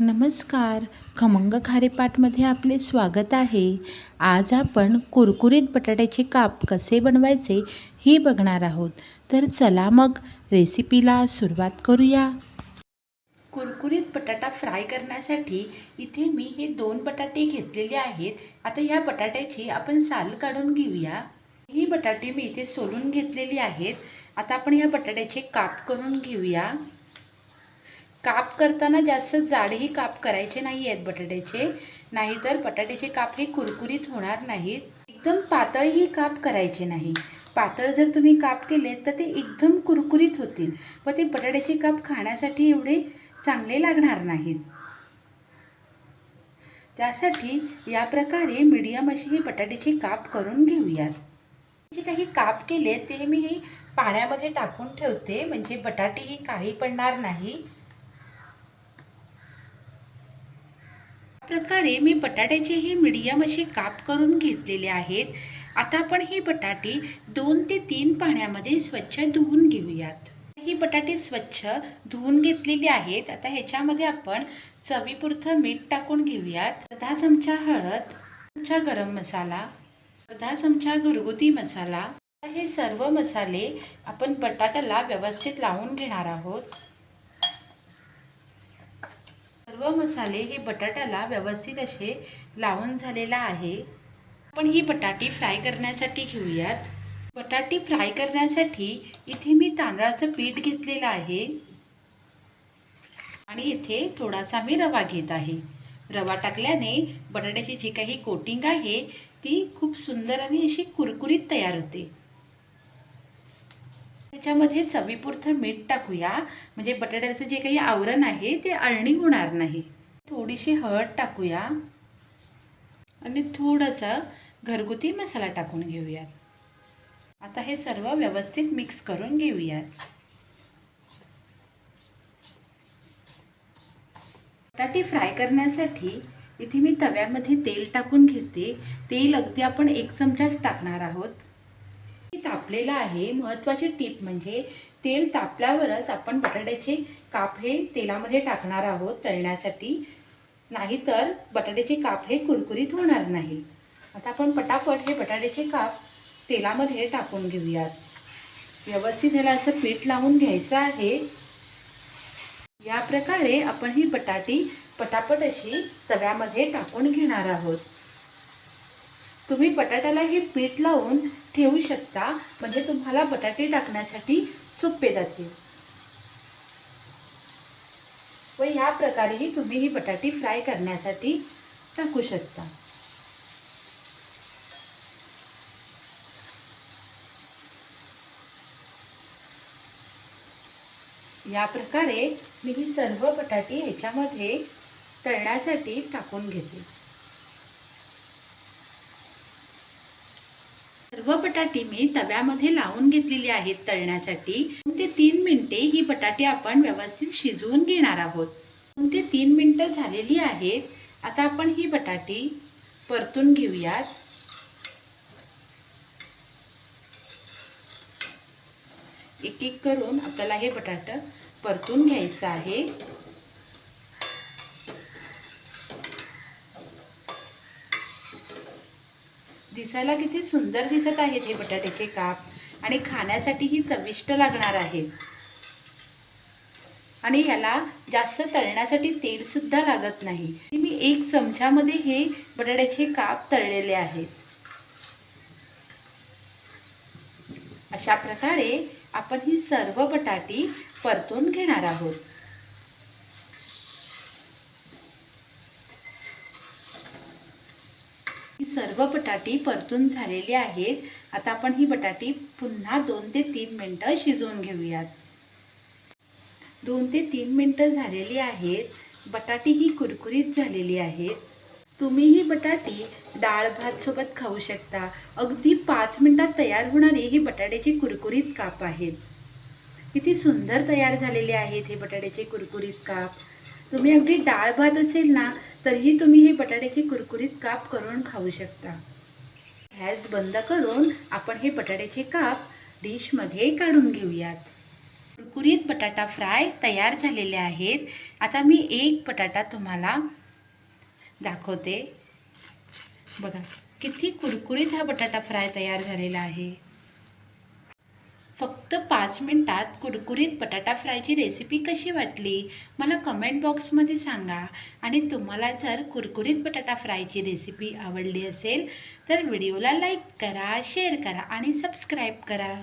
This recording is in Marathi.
नमस्कार. खमंग खारेपाटमध्ये आपले स्वागत आहे. आज आपण कुरकुरीत बटाट्याचे काप कसे बनवायचे हे बघणार आहोत. तर चला मग रेसिपीला सुरुवात करूया. कुरकुरीत बटाटा फ्राय करण्यासाठी इथे मी हे दोन बटाटे घेतलेले आहेत. आता ह्या बटाट्याची आपण साल काढून घेऊया. ही बटाटे मी इथे सोलून घेतलेली आहेत. आता आपण या बटाट्याचे काप करून घेऊया. काप करताना जास्त जाडही काप करायचे नाही आहेत बटाट्याचे. नाहीतर बटाट्याचे काप हे कुरकुरीत होणार नाहीत. एकदम पातळही काप करायचे नाही. पातळ जर तुम्ही काप केले तर ते एकदम कुरकुरीत होतील. व ते बटाट्याचे काप खाण्यासाठी एवढे चांगले लागणार नाहीत. त्यासाठी या प्रकारे मीडियम अशी ही बटाट्याचे काप करून घेऊयात. जे काही काप केले ते मी पाण्यामध्ये टाकून ठेवते. म्हणजे बटाटेही काही पडणार नाही. प्रकारे मी बटाट्याचे हे मीडियम असे काप करून घेतलेले आहेत. आता आपण हे बटाटे दोन ते तीन पाण्यामध्ये स्वच्छ धुवून घेऊयात. ही बटाटे स्वच्छ धुवून घेतलेली आहेत. आता ह्याच्यामध्ये आपण चवीपुरतं मीठ टाकून घेऊयात. अर्धा चमचा हळद चमचा गरम मसाला अर्धा चमचा घरगुती मसाला. हे सर्व मसाले आपण बटाट्याला व्यवस्थित लावून घेणार आहोत. सर्व मसाले हे बटाट्याला व्यवस्थित असे लावून झालेला आहे. आपण ही बटाटी फ्राय करण्यासाठी घेऊयात. बटाटी फ्राय करण्यासाठी इथे मी तांदळाचं पीठ घेतलेलं आहे. आणि इथे थोडासा मी रवा घेत आहे. रवा टाकल्याने बटाट्याची जी काही कोटिंग आहे ती खूप सुंदर आणि अशी कुरकुरीत तयार होते. त्याच्यामध्ये चवीपुरतं मीठ टाकूया. म्हणजे बटाट्याचं जे काही आवरण आहे ते अळणी होणार नाही. थोडीशी हळद टाकूया. आणि थोडंसं घरगुती मसाला टाकून घेऊयात. आता हे सर्व व्यवस्थित मिक्स करून घेऊयात. बटाटे फ्राय करण्यासाठी इथे मी तव्यामध्ये तेल टाकून घेते. तेल अगदी आपण एक चमचाच टाकणार आहोत. तापलेलं आहे. महत्त्वाची टीप म्हणजे तेल तापल्यावरच आपण बटाट्याचे काप हे तेलामध्ये टाकणार आहोत तळण्यासाठी. नाहीतर बटाट्याचे काप हे कुरकुरीत होणार नाही. आता आपण पटापट हे बटाट्याचे काप तेलामध्ये टाकून घेऊयात. व्यवस्थित ह्याला असं पीठ लावून घ्यायचं आहे. या प्रकारे आपण ही बटाटी पटापट अशी तव्यामध्ये टाकून घेणार आहोत. तुम्ही बटाट्याला हे पीठ लावून ठेवू शकता. म्हणजे तुम्हाला बटाटे टाकण्यासाठी सोपे जातील व ह्या प्रकारेही तुम्ही ही बटाटी फ्राय करण्यासाठी टाकू शकता. या प्रकारे मी ही सर्व बटाटी ह्याच्यामध्ये तळण्यासाठी टाकून घेते. व बटाटे मी तव्यामध्ये लावून घेतलेली आहेत तळण्यासाठी. ते तीन मिनिटे ही बटाटे आपण व्यवस्थित शिजवून घेणार आहोत. दोन ते तीन मिनटं झालेली आहेत. आता आपण ही बटाटी परतून घेऊयात. एक एक करून आपल्याला हे बटाट परतून घ्यायचं आहे. दिसायला किती सुंदर दिसत आहेत हे बटाट्याचे काप. आणि खाण्यासाठीही चविष्ट लागणार आहे. आणि ह्याला जास्त तळण्यासाठी तेलसुद्धा लागत नाही. मी एक चमच्यामध्ये हे बटाट्याचे काप तळलेले आहेत. अशा प्रकारे आपण ही सर्व बटाटी परतून घेणार आहोत. सर्व बटाटी परतून झालेली आहेत. आता आपण ही बटाटी पुन्हा दोन ते तीन मिनटं शिजवून घेऊयात. दोन ते तीन मिनटं झालेली आहेत. बटाटी ही कुरकुरीत झालेली आहेत. तुम्ही ही बटाटी डाळ भात सोबत खाऊ शकता. अगदी पाच मिनटात तयार होणारी ही बटाट्याची कुरकुरीत काप आहेत. किती सुंदर तयार झालेले आहेत हे बटाट्याचे कुरकुरीत काप. तुम्ही अगदी डाळ भात असेल ना तरीही तुम्ही हे बटाट्याचे कुरकुरीत काप करून खाऊ शकता. गॅस बंद करून आपण हे बटाट्याचे काप डिशमध्ये काढून घेऊयात. कुरकुरीत बटाटा फ्राय तयार झालेले आहेत. आता मी एक बटाटा तुम्हाला दाखवते. बघा किती कुरकुरीत हा बटाटा फ्राय तयार झालेला आहे. फक्त पाच मिनटात कुरकुरीत बटाटा फ्रायची रेसिपी कशी वाटली? मला कमेंट बॉक्समध्ये सांगा. आणि तुम्हाला जर कुरकुरीत बटाटा फ्रायची रेसिपी आवडली असेल तर व्हिडिओला लाईक करा शेअर करा आणि सबस्क्राईब करा.